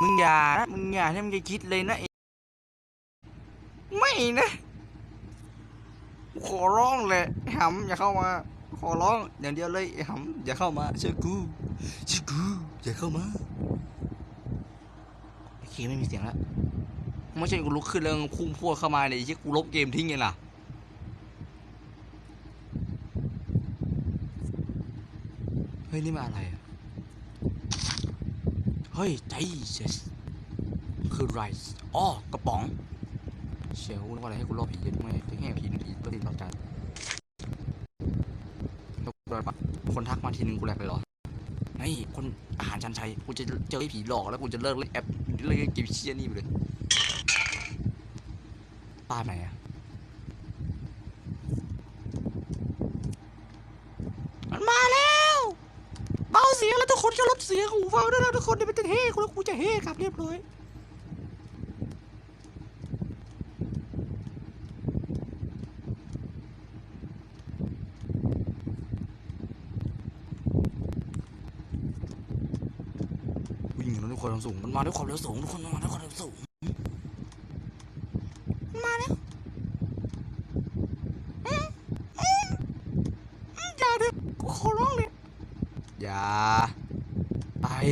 มึงอย่านะมึงอย่าให้มึงจะคิดเลยนะไอ้ไม่นะ ขอร้องเลยหำอย่าเข้ามา ขอร้องอย่างเดียวเลยหำอย่าเข้ามาเชื่อกูเชื่อกูอย่าเข้ามาโอเคไม่มีเสียงแล้วไม่ใช่กูลุกขึ้นแล้วพุ่งพวดเข้ามาเนี่ยไอ้เหี้ยกูลบเกมทิ้งไงล่ะเฮ้ยนี่มาอะไรอะ เฮ้ยใจเสคือไรส์อ๋อกระป๋อง เชียวนึกว่าอะไรให้กูรอผีเย็นไม่ถึงให้ผีหนึ่ผีตัวติดต่อกันแล้วกูโดนปะคนทักมาทีนึงกูแหลกเลยเหรอไอ้คนอาหารชันชัยกูจะเจอไอ้ผีหลอกแล้วกูจะเลิกเล่นแอปเลิกเล่นเกมเชียนี่ไปเลยป้าไหนอะมันมาแล้ว เบาเสียงแล้วทุกคน จะลดเสียงหูฟังด้วยนะทุกคนเดี๋ยวมันจะเฮ่กูแล้วกูจะเฮ่กลับเรียบร้อยวิ่งมาด้วยความเร็วสูงมันมาด้วยความเร็วสูงทุกคนมันมาด้วยความเร็วสูงมันมาแล้วอืมอืมอืมอย่าเถอะกูขอร้องเลยอย่าไปอ้า เ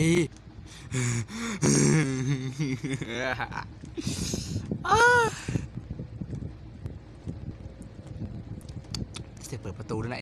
สียเปิดประตูด้วยนะไอ้